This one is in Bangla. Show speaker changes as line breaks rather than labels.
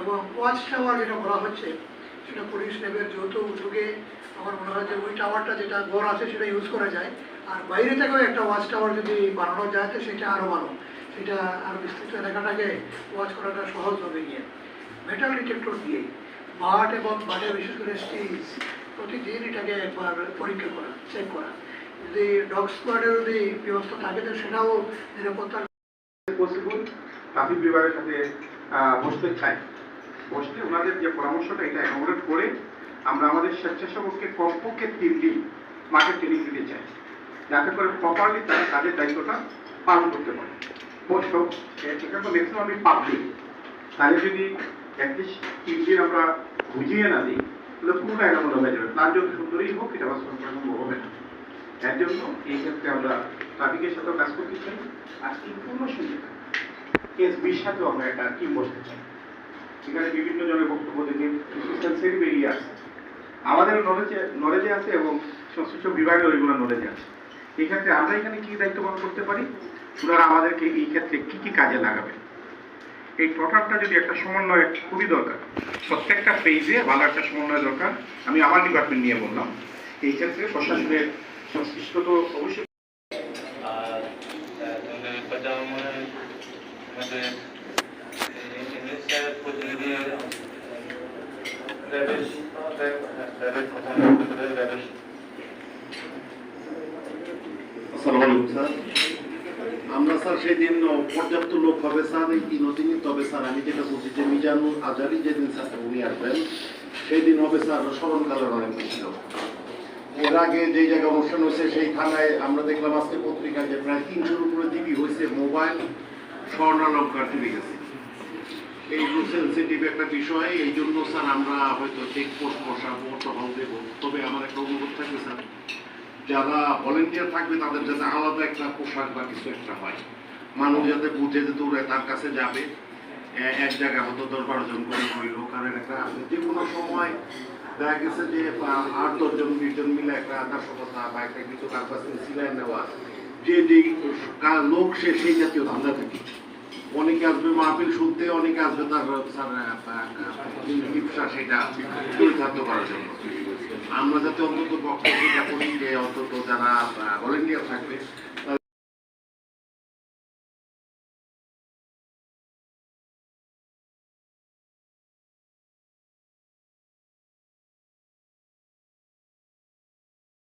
এবং ওয়াচ টাওয়ার যেটা বলা হচ্ছে, সেটা পুলিশ ল্যাবের যৌথ উদ্যোগে আমার মনে হয় যে ওই টাওয়ারটা যেটা ঘর আছে সেটা ইউজ করা যায়। আর বাইরে থেকেও একটা ওয়াচ টাওয়ার যদি বানানো যায়, তো সেটা আরও ভালো। সেটা আরও বিস্তৃত এলাকাটাকে ওয়াচ করাটা সহজ হবে গিয়ে। মেটাল ডিটেক্টর দিয়ে মাঠ এবং মাঠে বিশেষ করে স্টিজ প্রতিদিন এটাকে একবার পরীক্ষা করা চেক করা। যদি ডগ স্কোয়াডের যদি ব্যবস্থা থাকে, তো সেটাও নিরাপত্তার
পসিবল ট্রাফিক বিভাগের সাথে বসতে চাই বসতে ওনাদের যে পরামর্শটা, এটা অ্যাকোমোডেট করে আমরা আমাদের স্বেচ্ছাসেবককে কমপক্ষে তিন দিন মাঠে ট্রেনিং দিতে চাই। যাতে করে প্রপারলি তারা তাদের দায়িত্বটা পালন করতে পারে। মোস্ট অফ তো ম্যাক্সিমাম তাহলে যদি দিন আমরা বুঝিয়ে না দিই, তাহলে পুরোটা এলোমেলো হয়ে যাবে। তার যত সুন্দরই হোক, এটা বাস্তবায়ন করা সম্ভব হবে না এর জন্য এই ক্ষেত্রে আমরা ট্রাফিকের সাথেও কাজ করতে চাই। আর ইনফরমেশন যেটা কেস বির সাথেও আমরা একটা টিম বসতে চাই। সেখানে বিভিন্ন জনের বক্তব্য থেকে সেন্সারি বেরিয়ে আসে আমাদের নলেজে নলেজে আছে এবং সংশ্লিষ্ট বিভাগের ওইগুলো নলেজে আছে। এই ক্ষেত্রে আমরা এখানে কি দায়িত্ব পালন করতে পারি? ওনারা আমাদেরকে এই ক্ষেত্রে কি কি কাজে লাগাবে এই টোটালটা যদি একটা সমন্বয় খুবই দরকার, প্রত্যেকটা পেজে ভালো একটা সমন্বয় দরকার, আমি আমার ডিপার্টমেন্ট নিয়ে বললাম। এই ক্ষেত্রে প্রশাসনের সংশ্লিষ্ট তো অবশ্যই
আমরা, স্যার, সেদিন পর্যাপ্ত লোক হবে, স্যার, এই তিন তবে, স্যার, আমি যেটা বলছি যে মিজানুর আজারি যেদিন, স্যার, উনি আসবেন সেই দিন হবে, স্যার, স্মরণকালের অনেক লোক। এর আগে যে জায়গায় অনুষ্ঠান হয়েছে, সেই থানায় আমরা দেখলাম আজকে পত্রিকায় যে প্রায় তিনশোর উপরে দিবি হয়েছে মোবাইল, স্বর্ণালঙ্কার দিবি গেছে। এই সেন্সিটিভ একটা বিষয়, এই জন্য স্যার আমরা হয়তো চেকপোস্ট বসাবো, টহল দেবো। তবে আমার একটা অনুরোধ থাকবে স্যার, যারা ভলেন্টিয়ার থাকবে, তাদের যাতে আলাদা একটা পোশাক বা কিছু একটা হয়। মানুষ যাতে বুঝে যে দৌড়ে তার কাছে যাবে। এক জায়গায় হয়তো দশ বারো জন করে হইল কারণ একটা যে কোনো সময় দেখা গেছে যে আট দশজন বিশ জন মিলে একটা নাশকতা বা একটা কিছু কার সিলাই নেওয়া, যে যেই লোক সে সেই জাতীয় ধান্দা থাকে। অনেকে আসবে মাহফিল শুনতে, অনেকে আসবে তার সেটা আমরা যাতে অন্তত পক্ষে অন্তত যারা ভলেন্টিয়ার থাকবে